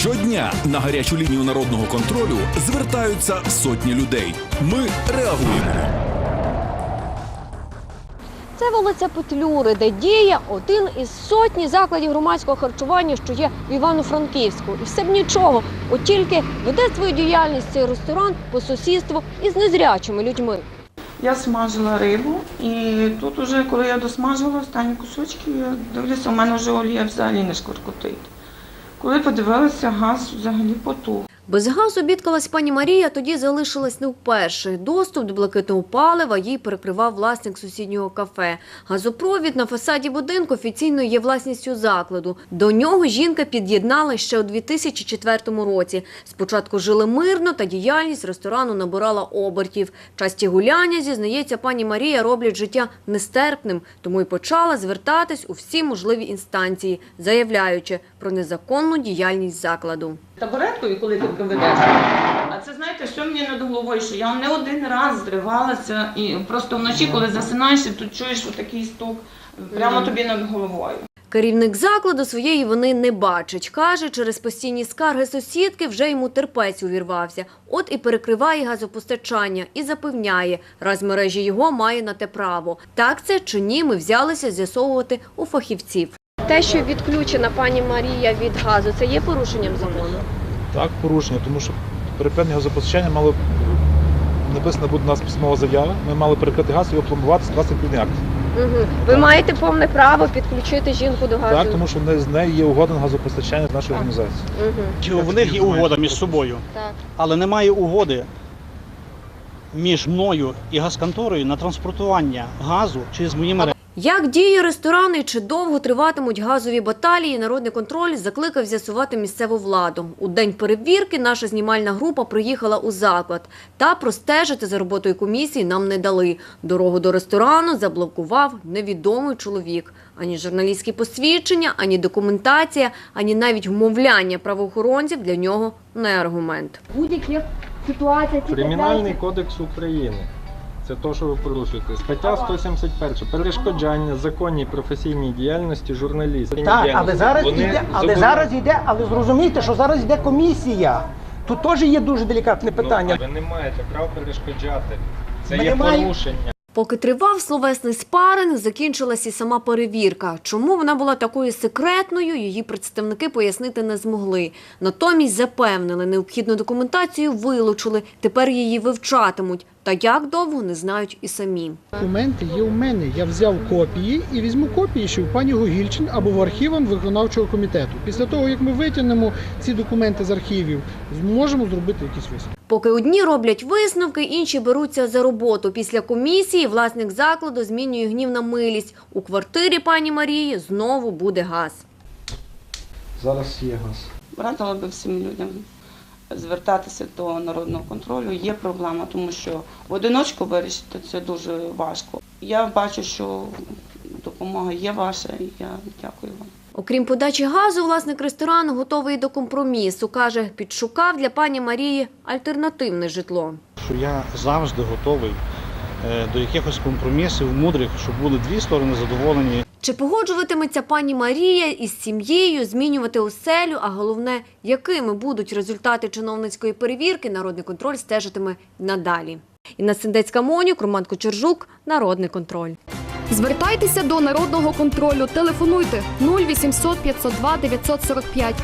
Щодня на гарячу лінію народного контролю звертаються сотні людей. Ми реагуємо. Це вулиця Петлюри, де діє один із сотні закладів громадського харчування, що є в Івано-Франківську. І все б нічого, от тільки веде свою діяльність цей ресторан по сусідству із незрячими людьми. Я смажила рибу, і тут уже, коли я досмажила останні кусочки, я дивлюся, у мене вже олія взагалі не шкуркотить. Коли подивилися, газ взагалі потух. Без газу бідкалась пані Марія, тоді залишилась не вперше. Доступ до блакитного палива їй перекривав власник сусіднього кафе. Газопровід на фасаді будинку офіційно є власністю закладу. До нього жінка під'єднала ще у 2004 році. Спочатку жили мирно, та діяльність ресторану набирала обертів. Часті гуляння, зізнається пані Марія, роблять життя нестерпним, тому й почала звертатись у всі можливі інстанції, заявляючи про незаконну діяльність закладу. Табуреткою, коли ти ведеш. А це знаєте, що мені над головою, що я не один раз зривалася, і просто вночі, коли засинаєш, і тут чуєш отакий стук прямо тобі над головою. Керівник закладу своєї вини не бачить. Каже, через постійні скарги сусідки вже йому терпець увірвався. От і перекриває газопостачання і запевняє, раз мережі його має на те право. Так це чи ні, ми взялися з'ясовувати у фахівців. Те, що відключена пані Марія від газу, це є порушенням закону. Так, порушення, тому що перепинення газопостачання мало написано буде у нас письмова заява. Ми мали перекрити газ і опломбувати скласти відповідний акт. Угу. Ви маєте повне право підключити жінку до газу. Так, тому що в з нею є угода на газопостачання з нашої організації. Угу. Чи в них є угода між собою, Так. але немає угоди між мною і газконторою на транспортування газу через мої мережі. Як діє ресторан і чи довго триватимуть газові баталії, народний контроль закликав з'ясувати місцеву владу. У день перевірки наша знімальна група приїхала у заклад. Та простежити за роботою комісії нам не дали. Дорогу до ресторану заблокував невідомий чоловік. Ані журналістські посвідчення, ані документація, ані навіть вмовляння правоохоронців для нього не аргумент. Будь-яких ситуацій Кримінальний кодекс України. Це то, що ви порушуєте. Стаття 171. Перешкоджання законній професійній діяльності журналістів. Так, але зараз йде, але зараз йде, але зрозумійте, що зараз йде комісія. Тут теж є дуже делікатне питання. Ви не маєте права перешкоджати. Це Ми є не маємо- порушення. Поки тривав словесний спаринг, закінчилась і сама перевірка. Чому вона була такою секретною, її представники пояснити не змогли. Натомість запевнили, необхідну документацію вилучили, тепер її вивчатимуть. Та як довго, не знають і самі. Документи є у мене. Я взяв копії і візьму копії ще у пані Гогільчин або в архівам виконавчого комітету. Після того, як ми витягнемо ці документи з архівів, зможемо зробити якісь висновки. Поки одні роблять висновки, інші беруться за роботу. Після комісії власник закладу змінює гнів на милість. У квартирі пані Марії знову буде газ. Зараз є газ. Радила би всім людям звертатися до народного контролю. Є проблема, тому що в одиночку вирішити це дуже важко. Я бачу, що допомога є ваша, і я дякую вам. Окрім подачі газу, власник ресторану готовий до компромісу. Каже, підшукав для пані Марії альтернативне житло. Що я завжди готовий е, до якихось компромісів мудрих, щоб були дві сторони задоволені. Чи погоджуватиметься пані Марія із сім'єю змінювати оселю, а головне, якими будуть результати чиновницької перевірки, народний контроль стежитиме надалі. Інна Сендецька Монюк, Роман Кочержук, Народний контроль. Звертайтеся до народного контролю. Телефонуйте 0800 502 945